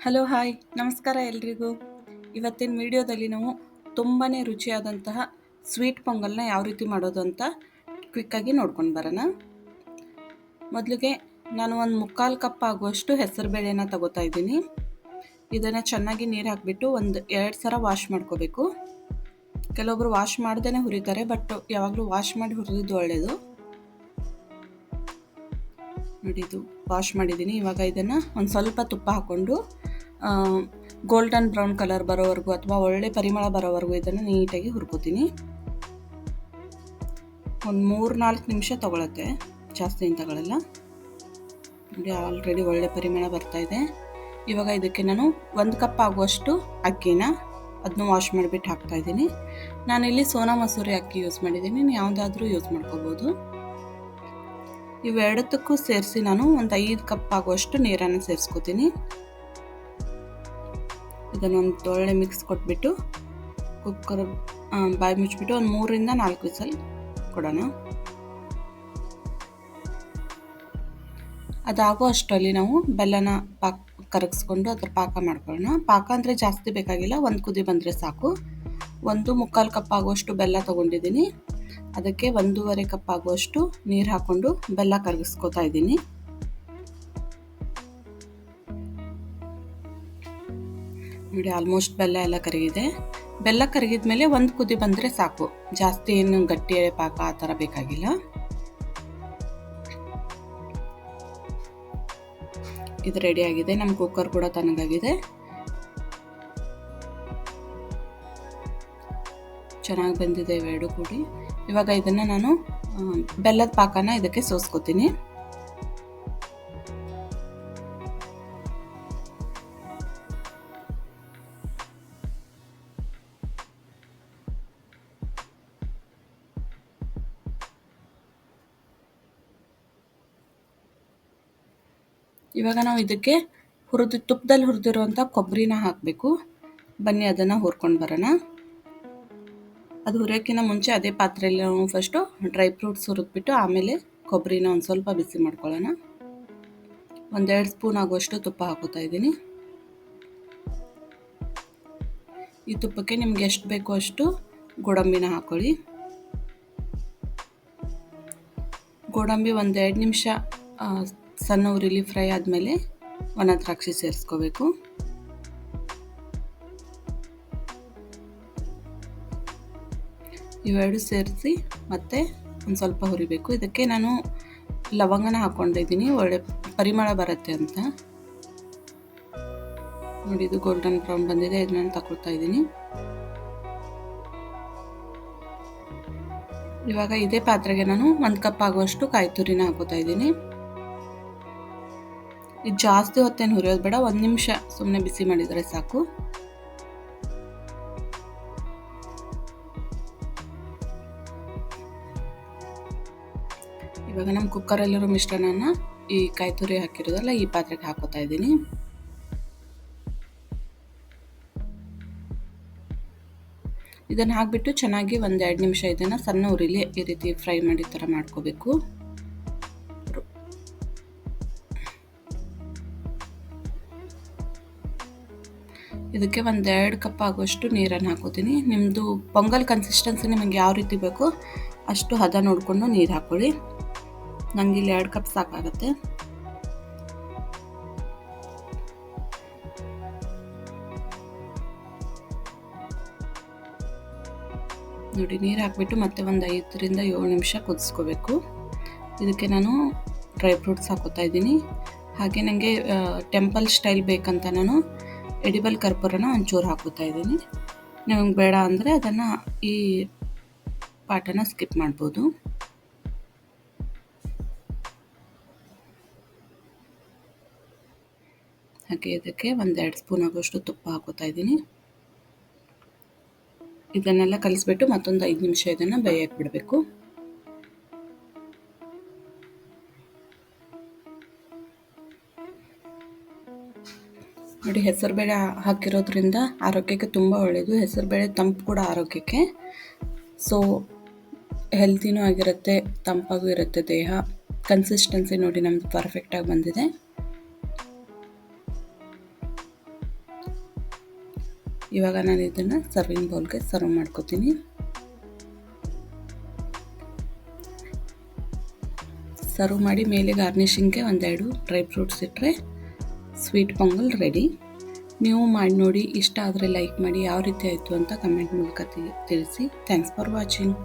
Hello hi ನಮಸ್ಕಾರ ಎಲ್ರಿಗೂ. ಇವತ್ತಿನ ವಿಡಿಯೋದಲ್ಲಿ ನಾವು ತುಂಬಾ ರುಚಿಯಾದಂತಹ ಸ್ವೀಟ್ ಪೊಂಗಲ್ನ ಯಾವ ರೀತಿ ಮಾಡೋದು ಅಂತ ಕ್ವಿಕ್ಕಾಗಿ ನೋಡ್ಕೊಂಡು ಬರೋಣ. ಮೊದಲಿಗೆ ನಾನು ಒಂದು ಮುಕ್ಕಾಲು ಕಪ್ ಆಗುವಷ್ಟು ಹೆಸರು ಬೇಳೆನ ತಗೋತಾ ಇದ್ದೀನಿ. ಇದನ್ನು ಚೆನ್ನಾಗಿ ನೀರು ಹಾಕಿಬಿಟ್ಟು ಒಂದು ಎರಡು ಸಲ ವಾಶ್ ಮಾಡ್ಕೋಬೇಕು. ಕೆಲವೊಬ್ರು ವಾಶ್ ಮಾಡ್ದೇ ಹುರಿತಾರೆ ಬಟ್ ಯಾವಾಗಲೂ ವಾಶ್ ಮಾಡಿ ಹುರಿದಿದ್ದು ಒಳ್ಳೆಯದು ನೋಡಿ ಇದು. ವಾಶ್ ಮಾಡಿದ್ದೀನಿ. ಇವಾಗ ಇದನ್ನು ಒಂದು ಸ್ವಲ್ಪ ತುಪ್ಪ ಹಾಕ್ಕೊಂಡು ಗೋಲ್ಡನ್ ಬ್ರೌನ್ ಕಲರ್ ಬರೋವರೆಗೂ ಅಥವಾ ಒಳ್ಳೆ ಪರಿಮಳ ಬರೋವರೆಗೂ ಇದನ್ನು ನೀಟಾಗಿ ಹುರ್ಕೋತೀನಿ. ಒಂದು ಮೂರು ನಾಲ್ಕು ನಿಮಿಷ ತೊಗೊಳತ್ತೆ ಜಾಸ್ತಿ ಏನು ತಗೊಳ್ಳಲ್ಲ ನೋಡಿ ಆಲ್ರೆಡಿ ಒಳ್ಳೆ ಪರಿಮಳ ಬರ್ತಾ ಇದೆ. ಇವಾಗ ಇದಕ್ಕೆ ನಾನು ಒಂದು ಕಪ್ ಆಗುವಷ್ಟು ಅಕ್ಕಿನ ಅದನ್ನು ವಾಶ್ ಮಾಡಿಬಿಟ್ಟು ಹಾಕ್ತಾ ಇದ್ದೀನಿ. ನಾನಿಲ್ಲಿ ಸೋನಾ ಮಸೂರಿ ಅಕ್ಕಿ ಯೂಸ್ ಮಾಡಿದ್ದೀನಿ. ಯಾವುದಾದ್ರೂ ಯೂಸ್ ಮಾಡ್ಕೋಬೋದು. ಇವೆರಡಕ್ಕೂ ಸೇರಿಸಿ ನಾನು ಒಂದು ಐದು ಕಪ್ ಆಗುವಷ್ಟು ನೀರನ್ನು ಸೇರಿಸ್ಕೋತೀನಿ. ಇದನ್ನೊಂದು ಒಳ್ಳೆ ಮಿಕ್ಸ್ ಕೊಟ್ಬಿಟ್ಟು ಕುಕ್ಕರ್ ಬಾಯಿ ಮುಚ್ಚಿಬಿಟ್ಟು ಒಂದು ಮೂರಿಂದ ನಾಲ್ಕು ವಿಸಲ್ ಕೊಡೋಣ. ಅದಾಗೋ ಅಷ್ಟರಲ್ಲಿ ನಾವು ಬೆಲ್ಲನ ಪಾಕ್ ಕರಗಿಸ್ಕೊಂಡು ಅದ್ರ ಪಾಕ ಮಾಡ್ಕೊಳ್ಳೋಣ. ಪಾಕ ಅಂದರೆ ಜಾಸ್ತಿ ಬೇಕಾಗಿಲ್ಲ, ಒಂದು ಕುದಿ ಬಂದರೆ ಸಾಕು. ಒಂದು ಮುಕ್ಕಾಲು ಕಪ್ ಆಗುವಷ್ಟು ಬೆಲ್ಲ ತೊಗೊಂಡಿದ್ದೀನಿ. ಅದಕ್ಕೆ ಒಂದೂವರೆ ಕಪ್ ಆಗುವಷ್ಟು ನೀರು ಹಾಕ್ಕೊಂಡು ಬೆಲ್ಲ ಕರಗಿಸ್ಕೊತಾ ಇದ್ದೀನಿ. ನೋಡಿ ಆಲ್ಮೋಸ್ಟ್ ಬೆಲ್ಲ ಎಲ್ಲ ಕರಗಿದೆ. ಬೆಲ್ಲ ಕರಗಿದ ಮೇಲೆ ಒಂದು ಕುದಿ ಬಂದರೆ ಸಾಕು. ಜಾಸ್ತಿ ಏನು ಗಟ್ಟಿ ಪಾಕ ಆ ಥರ ಬೇಕಾಗಿಲ್ಲ. ಇದು ರೆಡಿ ಆಗಿದೆ. ನಮ್ಮ ಕುಕ್ಕರ್ ಕೂಡ ತಣ್ಣಗಾಗಿದೆ ಚೆನ್ನಾಗಿ ಬಂದಿದೆ ಇವೆರಡು ಕೂಡಿ. ಇವಾಗ ಇದನ್ನು ನಾನು ಬೆಲ್ಲದ ಪಾಕನ ಇದಕ್ಕೆ ಸೋಸ್ಕೋತೀನಿ. ಇವಾಗ ನಾವು ಇದಕ್ಕೆ ಹುರಿದು, ತುಪ್ಪದಲ್ಲಿ ಹುರಿದಿರುವಂಥ ಕೊಬ್ಬರಿನ ಹಾಕಬೇಕು. ಬನ್ನಿ ಅದನ್ನು ಹುರ್ಕೊಂಡು ಬರೋಣ. ಅದು ಹುರಿಯೋಕ್ಕಿಂತ ಮುಂಚೆ ಅದೇ ಪಾತ್ರೆಯಲ್ಲಿ ನಾವು ಫಸ್ಟು ಡ್ರೈ ಫ್ರೂಟ್ಸ್ ಹುರಿದ್ಬಿಟ್ಟು ಆಮೇಲೆ ಕೊಬ್ಬರಿನ ಒಂದು ಸ್ವಲ್ಪ ಬಿಸಿ ಮಾಡ್ಕೊಳ್ಳೋಣ. ಒಂದೆರಡು ಸ್ಪೂನ್ ಆಗುವಷ್ಟು ತುಪ್ಪ ಹಾಕೋತಾ ಇದ್ದೀನಿ. ಈ ತುಪ್ಪಕ್ಕೆ ನಿಮ್ಗೆ ಎಷ್ಟು ಬೇಕೋ ಅಷ್ಟು ಗೋಡಂಬಿನ ಹಾಕೊಳ್ಳಿ. ಗೋಡಂಬಿ ಒಂದೆರಡು ನಿಮಿಷ ಸಣ್ಣ ಉರಿಲಿ ಫ್ರೈ ಆದಮೇಲೆ ಒಣ ದ್ರಾಕ್ಷಿ ಸೇರಿಸ್ಕೋಬೇಕು. ಇವೆರಡು ಸೇರಿಸಿ ಮತ್ತೆ ಒಂದು ಸ್ವಲ್ಪ ಹುರಿಬೇಕು. ಇದಕ್ಕೆ ನಾನು ಲವಂಗನ ಹಾಕ್ಕೊಂಡಿದ್ದೀನಿ ಒಳ್ಳೆ ಪರಿಮಳ ಬರುತ್ತೆ ಅಂತ. ನೋಡಿ, ಇದು ಗೋಲ್ಡನ್ ಬ್ರೌನ್ ಬಂದಿದೆ. ಇದನ್ನ ತಗೊಳ್ತಾ ಇದ್ದೀನಿ ಇವಾಗ ಇದೇ ಪಾತ್ರೆಗೆ ನಾನು ಒಂದು ಕಪ್ ಆಗುವಷ್ಟು ಕಾಯಿ ತುರಿನ ಹಾಕೋತಾ ಇದ್ದೀನಿ ಇದು ಜಾಸ್ತಿ ಹೊತ್ತೇನು ಹುರಿಯೋದು ಬೇಡ. ಒಂದು ನಿಮಿಷ ಸುಮ್ಮನೆ ಬಿಸಿ ಮಾಡಿದರೆ ಸಾಕು. ಇವಾಗ ನಮ್ಮ ಕುಕ್ಕರಲ್ಲಿರೋ ಮಿಶ್ರಣನ ಈ ಕಾಯಿ ತುರಿ ಹಾಕಿರೋದಲ್ಲ ಈ ಪಾತ್ರೆಗೆ ಹಾಕೋತಾ ಇದ್ದೀನಿ. ಇದನ್ನು ಹಾಕಿಬಿಟ್ಟು ಚೆನ್ನಾಗಿ ಒಂದು ಎರಡು ನಿಮಿಷ ಇದನ್ನು ಸಣ್ಣ ಉರಿಲಿ ಈ ರೀತಿ ಫ್ರೈ ಮಾಡಿ ಥರ ಮಾಡ್ಕೋಬೇಕು. ಇದಕ್ಕೆ ಒಂದೆರಡು ಕಪ್ ಆಗುವಷ್ಟು ನೀರನ್ನು ಹಾಕೋತೀನಿ. ನಿಮ್ಮದು ಪೊಂಗಲ್ ಕನ್ಸಿಸ್ಟೆನ್ಸಿ ನಿಮಗೆ ಯಾವ ರೀತಿ ಬೇಕೋ ಅಷ್ಟು ಹದ ನೋಡಿಕೊಂಡು ನೀರು ಹಾಕ್ಕೊಳ್ಳಿ ನನಗೆ ಇಲ್ಲಿ ಎರಡು ಕಪ್ ಸಾಕಾಗುತ್ತೆ. ನೋಡಿ, ನೀರು ಹಾಕ್ಬಿಟ್ಟು ಮತ್ತೆ ಒಂದು ಐದರಿಂದ ಏಳು ನಿಮಿಷ ಕುದಿಸ್ಕೋಬೇಕು. ಇದಕ್ಕೆ ನಾನು ಡ್ರೈ ಫ್ರೂಟ್ಸ್ ಹಾಕೋತಾ ಇದ್ದೀನಿ. ಹಾಗೆ ನನಗೆ ಟೆಂಪಲ್ ಸ್ಟೈಲ್ ಬೇಕಂತ ನಾನು ಎಡಿಬಲ್ ಕರ್ಪೂರನ ಒಂಚೂರು ಹಾಕೋತಾ ಇದ್ದೀನಿ. ನಿಮಗೆ ಬೇಡ ಅಂದರೆ ಅದನ್ನು ಈ ಪಾಠನ ಸ್ಕಿಪ್ ಮಾಡ್ಬೋದು. ಹಾಗೆ ಇದಕ್ಕೆ ಒಂದೆರಡು ಸ್ಪೂನ್ ಆಗೋಷ್ಟು ತುಪ್ಪ ಹಾಕೋತಾ ಇದ್ದೀನಿ. ಇದನ್ನೆಲ್ಲ ಕಲಿಸ್ಬಿಟ್ಟು ಮತ್ತೊಂದು ಐದು ನಿಮಿಷ ಇದನ್ನು ಬೇಯಕ್ಕೆ ಬಿಡಬೇಕು. ನೋಡಿ, ಹೆಸರುಬೇಳೆ ಹಾಕಿರೋದ್ರಿಂದ ಆರೋಗ್ಯಕ್ಕೆ ತುಂಬ ಒಳ್ಳೆಯದು ಹೆಸರುಬೇಳೆ ತಂಪು ಕೂಡ ಆರೋಗ್ಯಕ್ಕೆ. ಸೊ ಹೆಲ್ತಿನೂ ಆಗಿರುತ್ತೆ, ತಂಪಾಗೂ ಇರುತ್ತೆ ದೇಹ. ಕನ್ಸಿಸ್ಟೆನ್ಸಿ ನೋಡಿ ನಮ್ಮದು ಪರ್ಫೆಕ್ಟಾಗಿ ಬಂದಿದೆ. ಇವಾಗ ನಾನು ಇದನ್ನು ಸರ್ವಿಂಗ್ ಬೌಲ್ಗೆ ಸರ್ವ್ ಮಾಡ್ಕೋತೀನಿ. ಸರ್ವ್ ಮಾಡಿ ಮೇಲೆ ಗಾರ್ನಿಷಿಂಗ್ಗೆ ಒಂದೆರಡು ಡ್ರೈ ಫ್ರೂಟ್ಸ್ ಇಟ್ಟರೆ ಸ್ವೀಟ್ ಪೊಂಗಲ್ ರೆಡಿ ನೀವು ಮಾಡಿ ನೋಡಿ ಇಷ್ಟ ಆದರೆ ಲೈಕ್ ಮಾಡಿ ಯಾವ ರೀತಿ ಆಯಿತು ಅಂತ ಕಮೆಂಟ್ ಮೂಲಕ ತಿಳಿಸಿ. Thanks for watching